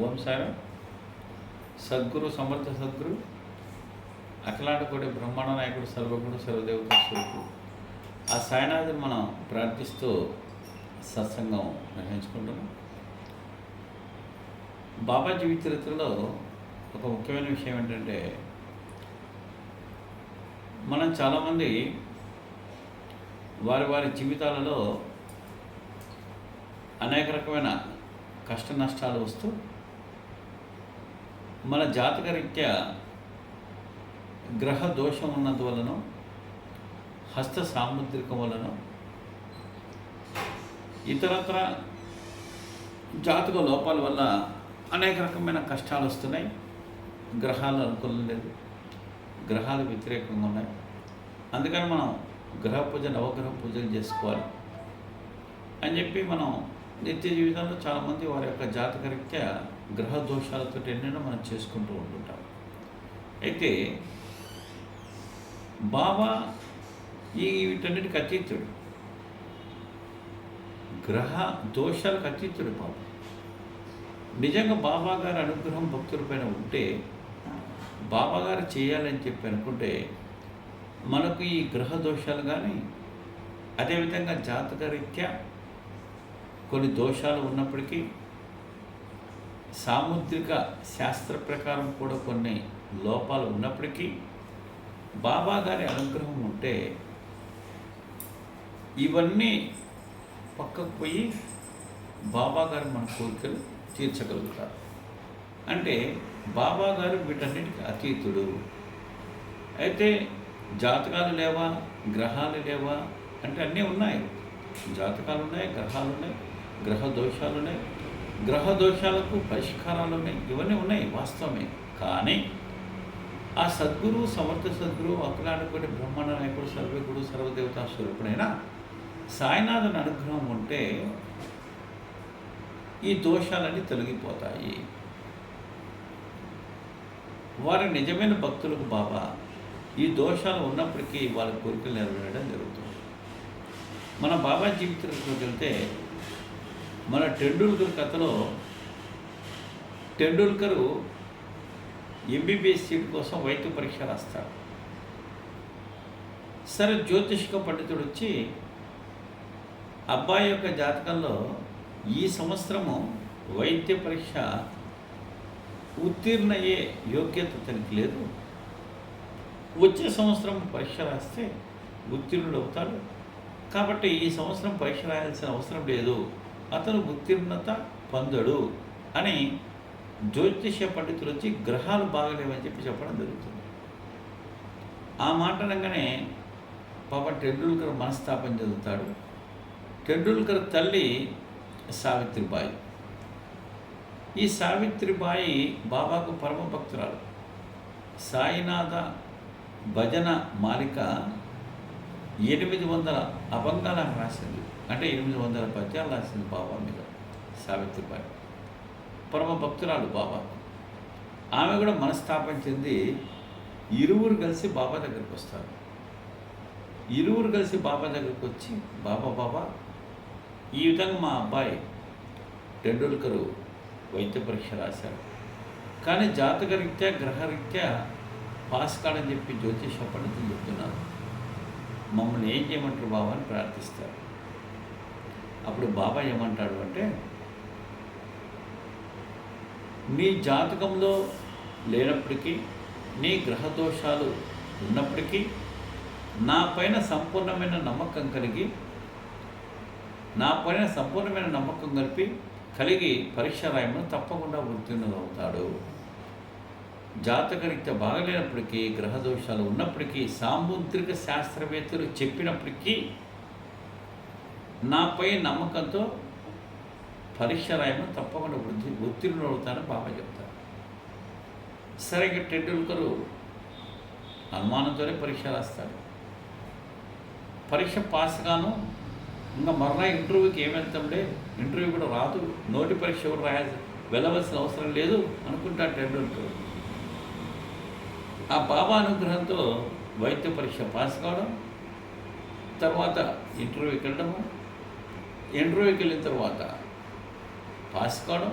ఓం సారా. సద్గురు సమర్థ సద్గురు అఖలాండకోటి బ్రహ్మాండ నాయకుడు సర్వగుడు సర్వదేవత స్వరూపుడు ఆ సాయనాథుని మనం ప్రార్థిస్తూ సత్సంగం నిర్వహించుకుంటున్నాం. బాబా జీవిత చరిత్రలో ఒక ముఖ్యమైన విషయం ఏంటంటే మనం చాలామంది వారి వారి జీవితాలలో అనేక రకమైన కష్ట నష్టాలు వస్తూ మన జాతకరీత్యా గ్రహ దోషం ఉన్నందువలన హస్త సాముద్రికం వలన ఇతరత్ర జాతక లోపాల వల్ల అనేక రకమైన కష్టాలు వస్తున్నాయి. గ్రహాలు అనుకూలం లేదు. గ్రహాలు వ్యతిరేకంగా ఉన్నాయి. అందుకని మనం గ్రహ పూజ నవగ్రహ పూజలు చేసుకోవాలి. అని చెప్పి మనం నిత్య జీవితంలో చాలామంది వారి యొక్క జాతకరీత్యా గ్రహ దోషాలతో ఎన్నైనా మనం చేసుకుంటూ ఉంటుంటాం అయితే బాబా ఈ వీటన్నిటికి అతీతుడు. గ్రహ దోషాలకు అతీతుడు బాబా. నిజంగా బాబా గారి అనుగ్రహం భక్తుల పైన ఉంటే బాబా గారు చేయాలని చెప్పి అనుకుంటే మనకు ఈ గ్రహ దోషాలు కానీ అదేవిధంగా జాతకరీత్యా కొన్ని దోషాలు ఉన్నప్పటికీ సాముద్రిక శాస్త్ర ప్రకారం కూడా కొన్ని లోపాలు ఉన్నప్పటికీ బాబా గారి అనుగ్రహం ఉంటే ఇవన్నీ పక్కకు పోయి బాబా గారు మన కోరికలు తీర్చగలుగుతారు. అంటే బాబా గారు వీటన్నిటికీ అతీతుడు. అయితే జాతకాలు లేవా? గ్రహాలు లేవా? అంటే అన్నీ ఉన్నాయి. జాతకాలు ఉన్నాయి గ్రహాలు ఉన్నాయి గ్రహ దోషాలు ఉన్నాయి. గ్రహ దోషాలకు పరిష్కారాలు ఉన్నాయి ఇవన్నీ ఉన్నాయి వాస్తవమే. కానీ ఆ సద్గురు సమర్థ సద్గురు అఖిలాండకోటి బ్రహ్మాండ నాయకుడు సర్వగుడు సర్వదేవతా స్వరూపుడైనా సాయినాథుని అనుగ్రహం ఉంటే ఈ దోషాలన్నీ తొలగిపోతాయి. వారి నిజమైన భక్తులకు బాబా ఈ దోషాలు ఉన్నప్పటికీ వాళ్ళ కోరికలు నెరవేరడం జరుగుతుంది. మన బాబా జీవితంలోకి వెళ్తే మన టెండూల్కర్ కథలో టెండూల్కరు ఎంబీబీఎస్ సీట్ కోసం వైద్య పరీక్ష రాస్తాడు సరే జ్యోతిష్క పండితుడు వచ్చి అబ్బాయి యొక్క జాతకంలో ఈ సంవత్సరము వైద్య పరీక్ష ఉత్తీర్ణయ్యే యోగ్యత తనకి లేదు. వచ్చే సంవత్సరం పరీక్ష రాస్తే ఉత్తీర్ణుడు అవుతాడు కాబట్టి ఈ సంవత్సరం పరీక్ష రాయాల్సిన అవసరం లేదు. అతను ఉత్తీర్ణత పొందడు అని జ్యోతిష్య పండితులు వచ్చి గ్రహాలు బాగలేవని చెప్పి చెప్పడం జరుగుతుంది. ఆ మాట అనగానే పాప టెండూల్కర్ మనస్తాపం చెందుతాడు. టెండూల్కర్ తల్లి సావిత్రిబాయి. ఈ సావిత్రిబాయి బాబాకు పరమ భక్తురాలు. సాయినాథ భజన మాలిక ఎనిమిది వందల అభంగాలను రాసింది. అంటే ఎనిమిది వందల పద్యాలు రాసింది బాబా మీద సావిత్రిబాయి. పరమ భక్తురాలు బాబా ఆమె కూడా మనస్తాపం చెంది ఇరువురు కలిసి బాబా దగ్గరికి వస్తారు. ఇరువురు కలిసి బాబా దగ్గరికి వచ్చి బాబా బాబా ఈ విధంగా మా అబ్బాయి టెండూల్కరు వైద్య పరీక్ష రాశారు కానీ జాతకరీత్యా గ్రహరీత్యా పాస్ కాడని చెప్పి జ్యోతిష పండితులు చెప్తున్నారు. మమ్మల్ని ఏం చేయమంటారు బాబా అని ప్రార్థిస్తారు. అప్పుడు బాబా ఏమంటాడు అంటే నీ జాతకంలో లేనప్పటికీ నీ గ్రహ దోషాలు ఉన్నప్పటికీ నా పైన సంపూర్ణమైన నమ్మకం కలిగి నా పైన సంపూర్ణమైన నమ్మకం కలిపి కలిగి పరీక్ష రాయమని తప్పకుండా ఉత్తీర్ణులవుతాడు జాతకరీత్యా బాగలేనప్పటికీ గ్రహ దోషాలు ఉన్నప్పటికీ సాముద్రిక శాస్త్రవేత్తలు చెప్పినప్పటికీ నాపై నమ్మకంతో పరీక్ష రాయమని తప్పకుండా వృద్ధి ఉత్తీర్ణులు అవుతారని బాబా చెప్తారు. సరిగ్గా టెండూల్కరు అనుమానంతోనే పరీక్ష రాస్తాడు పరీక్ష పాస్ గాను ఇంకా మరలా ఇంటర్వ్యూకి ఏం వెళ్తాంలే ఇంటర్వ్యూ కూడా రాదు. నోటి పరీక్ష కూడా రాయాల్సి వెళ్ళవలసిన అవసరం లేదు అనుకుంటాడు టెండూల్కర్ ఆ బాబా అనుగ్రహంతో వైద్య పరీక్ష పాస్ కావడం తర్వాత ఇంటర్వ్యూకి వెళ్ళడము ఇంటర్వ్యూకి వెళ్ళిన తర్వాత పాస్ కావడం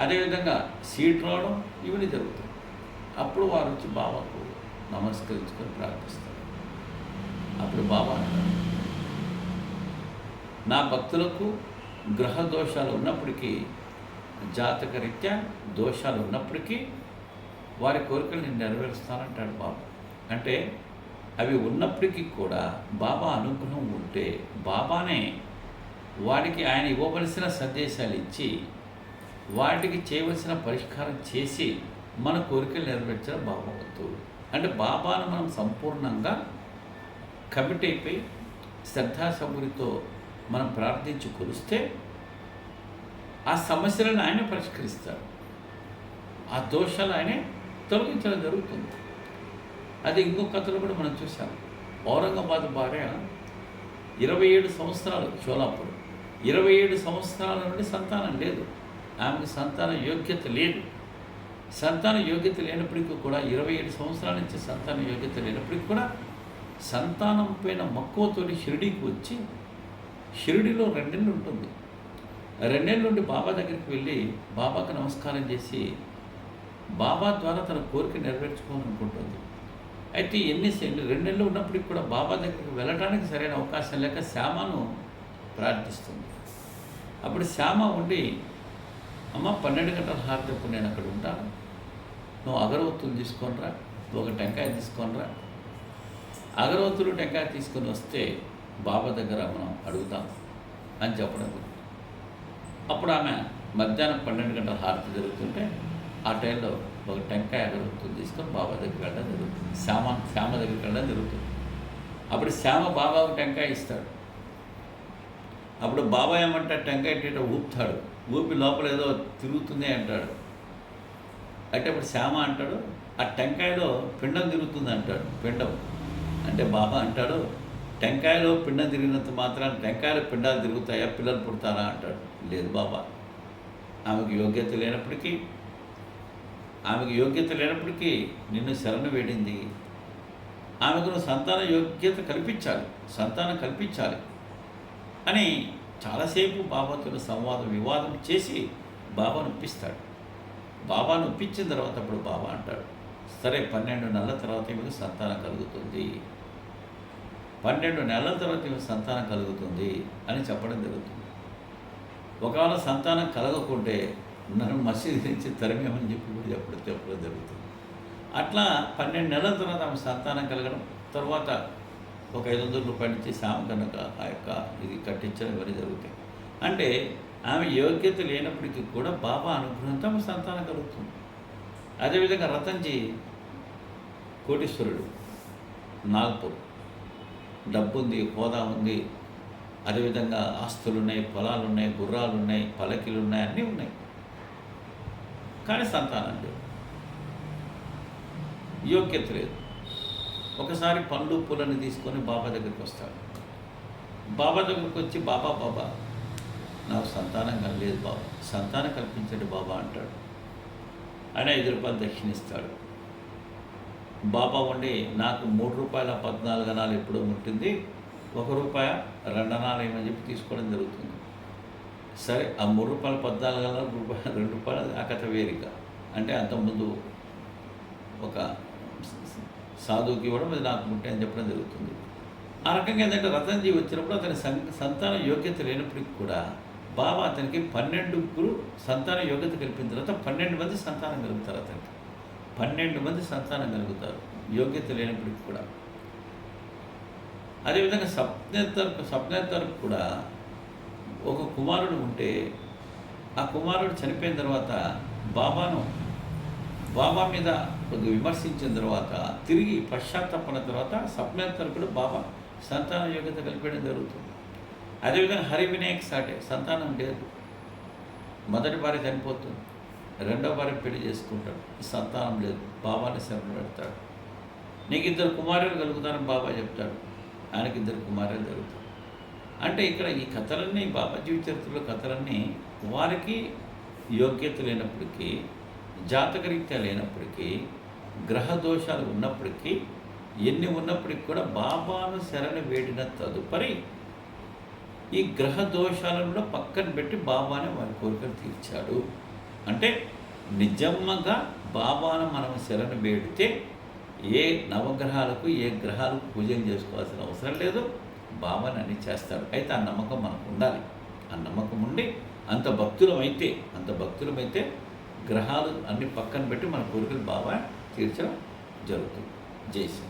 అదేవిధంగా సీట్ రావడం ఇవన్నీ జరుగుతాయి. అప్పుడు వారు వచ్చి బాబాకు నమస్కరించుకొని ప్రార్థిస్తారు. అప్పుడు బాబా అంటారు నా భక్తులకు గ్రహ దోషాలు ఉన్నప్పటికీ జాతక రీత్యా దోషాలు ఉన్నప్పటికీ వారి కోరికలు నేను నెరవేరుస్తానంటాడు బాబా. అంటే అవి ఉన్నప్పటికీ కూడా బాబా అనుగ్రహం ఉంటే బాబానే వాడికి ఆయన ఇవ్వవలసిన సందేశాలు ఇచ్చి వాటికి చేయవలసిన పరిష్కారం చేసి మన కోరికలు నెరవేర్చడం బాబావద్దు అంటే బాబాను మనం సంపూర్ణంగా కమిట్ అయిపోయి శ్రద్ధాసబురితో మనం ప్రార్థించి కొలిస్తే ఆ సమస్యలను ఆయనే పరిష్కరిస్తారు. ఆ దోషాలు ఆయనే తొలగించడం జరుగుతుంది. అది ఇంకో కథలో కూడా మనం చూసాం ఔరంగాబాద్ భార్య ఇరవై ఏడు సంవత్సరాలు చోలాపురం ఇరవై ఏడు సంవత్సరాల నుండి సంతానం లేదు. ఆమెకు సంతాన యోగ్యత లేదు. సంతాన యోగ్యత లేనప్పటికీ కూడా ఇరవై ఏడు సంవత్సరాల నుంచి సంతాన యోగ్యత లేనప్పటికీ కూడా సంతానం పైన మక్కువతోటి షిరిడీకి వచ్చి షిరిడిలో రెండేళ్ళు ఉంటుంది. రెండేళ్ళ నుండి బాబా దగ్గరికి వెళ్ళి బాబాకు నమస్కారం చేసి బాబా ద్వారా తన కోరిక నెరవేర్చుకోవాలనుకుంటుంది. అయితే ఎన్ని రెండేళ్ళు ఉన్నప్పటికి కూడా బాబా దగ్గరికి వెళ్ళడానికి సరైన అవకాశం లేక శ్యామను ప్రార్థిస్తుంది. అప్పుడు శ్యామ ఉండి అమ్మ పన్నెండు గంటల హారతప్పుడు నేను అక్కడ ఉంటాను నువ్వు అగరవత్తులు తీసుకొనిరా ఒక టెంకాయ తీసుకొనిరా. అగరవత్తులు టెంకాయ తీసుకొని వస్తే బాబా దగ్గర మనం అడుగుతాం అని చెప్పడం అప్పుడు ఆమె మధ్యాహ్నం పన్నెండు గంటల హారతి జరుగుతుంటే ఆ టైంలో ఒక టెంకాయ అగరవత్తులు తీసుకొని బాబా దగ్గరికి వెళ్ళడం జరుగుతుంది. శ్యామ శ్యామ దగ్గరికి వెళ్ళడం జరుగుతుంది. అప్పుడు శ్యామ బాబాకు టెంకాయ ఇస్తాడు. అప్పుడు బాబా ఏమంటాడు టెంకాయ టీట ఊపుతాడు. ఊపి లోపల ఏదో తిరుగుతుంది అంటాడు. అంటే అప్పుడు శ్యామ అంటాడు ఆ టెంకాయలో పిండం తిరుగుతుంది అంటాడు పిండం. అంటే బాబా అంటాడు టెంకాయలో పిండం తిరిగినంత మాత్రాన టెంకాయలో పిండాలు తిరుగుతాయా పిల్లలు పుడతారా? అంటాడు. లేదు బాబా ఆమెకు యోగ్యత లేనప్పటికీ ఆమెకు యోగ్యత లేనప్పటికీ నిన్ను శరణు వేడింది. ఆమెకు సంతాన యోగ్యత కల్పించాలి సంతానం కల్పించాలి. అని చాలాసేపు బాబాతో సంవాదం వివాదం చేసి బాబాను ఒప్పిస్తాడు. బాబాను ఒప్పించిన తర్వాత అప్పుడు బాబా అంటాడు సరే పన్నెండు నెలల తర్వాత మీకు సంతానం కలుగుతుంది. పన్నెండు నెలల తర్వాత మీకు సంతానం కలుగుతుంది అని చెప్పడం జరుగుతుంది. ఒకవేళ సంతానం కలగకుంటే నన్ను మసీదు నుంచి తరిమేమని చెప్పి కూడా చెప్పడం చెప్పడం జరుగుతుంది. అట్లా పన్నెండు నెలల తర్వాత ఆమె సంతానం కలగడం తర్వాత ఒక ఐదు వందల రూపాయలు ఇచ్చి సామె కనుక ఆ యొక్క ఇది కట్టించడం ఇవన్నీ జరుగుతాయి. అంటే ఆమె యోగ్యత లేనప్పటికీ కూడా బాబా అనుగ్రహంతో ఆమె సంతానం కలుగుతుంది. అదేవిధంగా రతన్జీ కోటీశ్వరుడు నాగ్పూర్. డబ్బు ఉంది హోదా ఉంది. అదేవిధంగా ఆస్తులు ఉన్నాయి పొలాలు ఉన్నాయి గుర్రాలు ఉన్నాయి పలకిలు ఉన్నాయి అన్నీ ఉన్నాయి. కానీ సంతానం లేదు. యోగ్యత లేదు. ఒకసారి పండ్లు పూలని తీసుకొని బాబా దగ్గరికి వస్తాడు. బాబా దగ్గరికి వచ్చి బాబా బాబా నాకు సంతానం కలలేదు బాబా సంతానం కల్పించండి బాబా అంటాడు. ఆయన ఐదు రూపాయలు దక్షిణిస్తాడు. బాబా ఉండి నాకు మూడు రూపాయల పద్నాలుగు అనాలు ఎప్పుడో ఉంటుంది ఒక రూపాయ రెండు అనాలు ఏమని చెప్పి తీసుకోవడం జరుగుతుంది. సరే ఆ మూడు రూపాయల పద్నాలుగు అనాలు రూపాయలు రెండు రూపాయలు ఆ కథ వేరిక అంటే అంతకుముందు ఒక సాధువుకి ఇవ్వడం అది నాకు ముట్టే అని చెప్పడం జరుగుతుంది. ఆ రకంగా ఏంటంటే రతన్జీ వచ్చినప్పుడు అతని సం సంతాన యోగ్యత లేనప్పటికీ కూడా బాబా అతనికి పన్నెండుగురు సంతాన యోగ్యత కల్పిన తర్వాత పన్నెండు మంది సంతానం కలుగుతారు అతనికి. పన్నెండు మంది సంతానం కలుగుతారు. యోగ్యత లేనప్పటికీ కూడా. అదేవిధంగా సప్నేతరకు సప్నేతరకు కూడా ఒక కుమారుడు ఉంటే ఆ కుమారుడు చనిపోయిన తర్వాత బాబాను బాబా మీద కొద్దిగా విమర్శించిన తర్వాత తిరిగి పశ్చాత్తాపన తర్వాత సప్నేతరకుడు బాబా సంతాన యోగ్యత కలిపేయడం జరుగుతుంది. అదేవిధంగా హరి వినాయక్ సాటే సంతానం లేదు. మొదటి భార్య చనిపోతుంది. రెండో భార్య పెళ్ళి చేసుకుంటాడు. సంతానం లేదు. బాబాని శరణ పెడతాడు నీకు ఇద్దరు కుమారులు కలుగుతారని బాబా చెప్తాడు. ఆయనకి ఇద్దరు కుమారులు జరుగుతారు. అంటే ఇక్కడ ఈ కథలన్నీ బాబా జీవిత చరిత్రలో కథలన్నీ వారికి యోగ్యత లేనప్పటికీ జాతకరీత్యా లేనప్పటికీ గ్రహ దోషాలు ఉన్నప్పటికీ ఎన్ని ఉన్నప్పటికీ కూడా బాబాను శరణు వేడిన తదుపరి ఈ గ్రహ దోషాలను కూడా పక్కన పెట్టి బాబానే వారి కోరికలు తీర్చాడు. అంటే నిజంగా బాబాను మనం శరణు వేడితే ఏ నవగ్రహాలకు ఏ గ్రహాలకు పూజలు చేసుకోవాల్సిన అవసరం లేదు. బాబాని అన్ని చేస్తాడు. అయితే ఆ నమ్మకం మనకు ఉండాలి. ఆ నమ్మకం ఉండి అంత భక్తులమైతే అంత భక్తులమైతే గ్రహాలు అన్ని పక్కన పెట్టి మన కోరికలు బాగా తీర్చడం జరుగుతుంది. జై శ్రీ